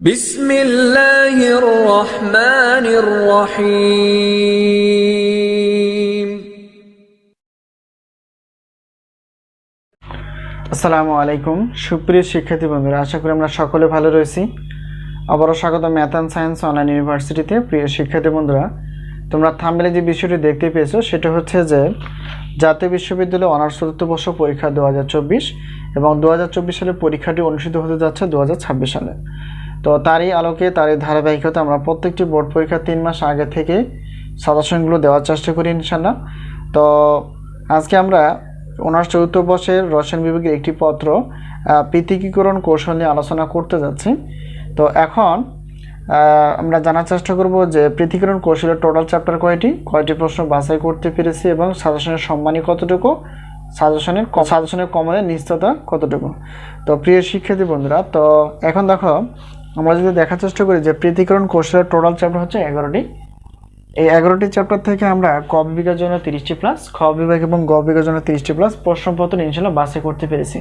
বিসমিল্লাহির আসসালামু আলাইকুম। সুপ্রিয় শিক্ষার্থী বন্ধুরা, আশা করি আমরা সকলে ভালো রয়েছি। আবারও স্বাগত ম্যাথান সায়েন্স অনলাইন ইউনিভার্সিটিতে। প্রিয় শিক্ষার্থী বন্ধুরা, তোমরা থাম্বেলে যে বিষয়টি দেখতে পেয়েছ, সেটা হচ্ছে যে জাতীয় বিশ্ববিদ্যালয় অনার্স চতুর্থ বর্ষ পরীক্ষা দু হাজার চব্বিশ এবং দু হাজার চব্বিশ সালে পরীক্ষাটি অনুষ্ঠিত হতে যাচ্ছে দু হাজার ছাব্বিশ সালে। তো তারই আলোকে তারই ধারাবাহিকতা আমরা প্রত্যেকটি বোর্ড পরীক্ষা তিন মাস আগে থেকে সাজেশনগুলো দেওয়ার চেষ্টা করি ইনশাল্লাহ তো আজকে আমরা অনার্স চতুর্থ বর্ষের রসায়ন বিভাগের একটি পত্র পৃথকীকরণ কৌশল নিয়ে আলোচনা করতে যাচ্ছি। তো এখন আমরা জানার চেষ্টা করব যে পৃথকীকরণ কৌশলের টোটাল চ্যাপ্টার কয়টি? কয়টি প্রশ্ন বাছাই করতে পেরেছি এবং সাজেশনের সম্মানী কতটুকু? সাজেশনের সাজেশনের কমনের নিশ্চয়তা কতটুকু? তো প্রিয় শিক্ষার্থী বন্ধুরা, তো এখন দেখো আমরা যদি দেখার চেষ্টা করি যে পৃথকীকরণ কৌশলের টোটাল চ্যাপ্টার হচ্ছে এগারোটি। এই এগারোটি চ্যাপ্টার থেকে আমরা ক বিভাগের জন্য তিরিশটি প্লাস খ বিভাগ এবং গ বিভাগের জন্য তিরিশটি প্লাস প্রশ্নপত্র ইনশাল্লাহ বাসে করতে পেরেছি।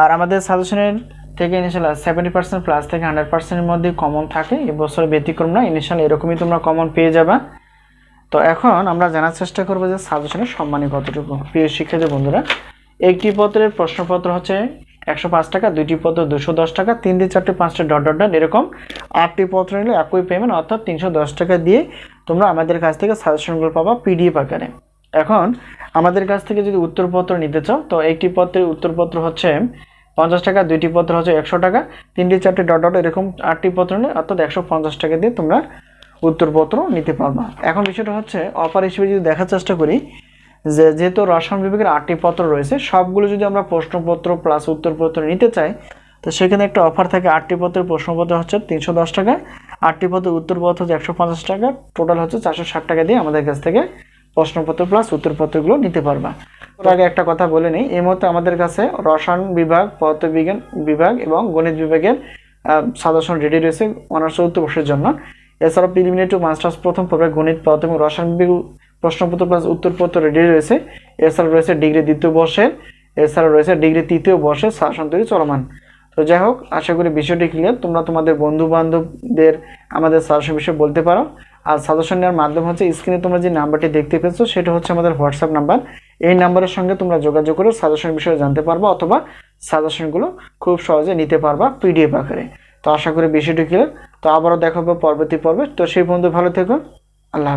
আর আমাদের সাজেশনের থেকে ইনিশিয়াল সেভেন্টি পার্সেন্ট প্লাস থেকে হান্ড্রেড পার্সেন্টের মধ্যে কমন থাকে এবছর ব্যতিক্রম না ইনিশিয়াল এরকমই তোমরা কমন পেয়ে যাবা। তো এখন আমরা জানার চেষ্টা করব যে সাজেশনের সম্মানী কতটুকু? প্রিয় শিক্ষার্থী বন্ধুরা, একটি পত্রের প্রশ্নপত্র হচ্ছে একশো পাঁচ টাকা, দুইটি পত্র দুশো দশ টাকা তিন দিন চারটে, পাঁচটা ডট ডট ডট, এরকম আটটি পত্র নিলে একই পেমেন্ট অর্থাৎ তিনশো দশ টাকা দিয়ে তোমরা আমাদের কাছ থেকে সাজেশনগুলো পাবা পিডিএফ আকারে। এখন আমাদের কাছ থেকে যদি উত্তরপত্র নিতে চাও, তো একটি পত্রের উত্তরপত্র হচ্ছে পঞ্চাশ টাকা, দুইটি পত্র হচ্ছে একশো টাকা, তিনটি, চারটি ডট ডট, এরকম আটটি পত্র নিলে অর্থাৎ একশো পঞ্চাশ টাকা দিয়ে তোমরা উত্তরপত্র নিতে পারবা। এখন বিষয়টা হচ্ছে অফার হিসেবে যদি দেখার চেষ্টা করি যে যেহেতু রসায়ন বিভাগের আটটি পত্র রয়েছে, সবগুলো যদি আমরা প্রশ্নপত্র প্লাস উত্তরপত্র নিতে চাই, তো সেখানে একটা অফার থাকে, আটটি পত্রের প্রশ্নপত্র হচ্ছে তিনশো দশ টাকা, আটটি পত্রের উত্তরপত্র হচ্ছে একশো পঞ্চাশ টাকা টোটাল হচ্ছে চারশো ষাট টাকা দিয়ে আমাদের কাছ থেকে প্রশ্নপত্র প্লাস উত্তরপত্রগুলো নিতে পারবা। তার আগে একটা কথা বলে নিই, এই মুহূর্তে আমাদের কাছে রসায়ন বিভাগ, পদার্থবিজ্ঞান বিভাগ এবং গণিত বিভাগের সাজেশন রেডি রয়েছে অনার্স চতুর্থ বর্ষের জন্য। এছাড়াও প্রিলিমিনারি টু মাস্টার্স প্রথম পর্বে গণিত, পদার্থ এবং রসায়ন বিভাগ প্রশ্নপত্র প্লাস উত্তরপত্র রেডি রয়েছে। এছাড়া রয়েছে ডিগ্রি দ্বিতীয় বর্ষের এছাড়া রয়েছে ডিগ্রি তৃতীয় বর্ষের শাসন তৈরি চলমান। তো যাই হোক, আশা করি বিষয়টি ক্লিয়ার তোমরা তোমাদের বন্ধু বান্ধবদের আমাদের সাজেশন বিষয়ে বলতে পারো। আর সাজেশন নেওয়ার মাধ্যম হচ্ছে স্ক্রিনে তোমরা যে নাম্বারটি দেখতে পেয়েছ, সেটা হচ্ছে আমাদের হোয়াটসঅ্যাপ নাম্বার। এই নাম্বারের সঙ্গে তোমরা যোগাযোগ করে সাজেশন বিষয়ে জানতে পারবা অথবা সাজেশনগুলো খুব সহজে নিতে পারবা পিডিএফ আকারে। তো আশা করি বিষয়টি ক্লিয়ার তো আবারও দেখাবো পরবর্তী পর্বে। তো সেই বন্ধু ভালো থেকো। আল্লাহ।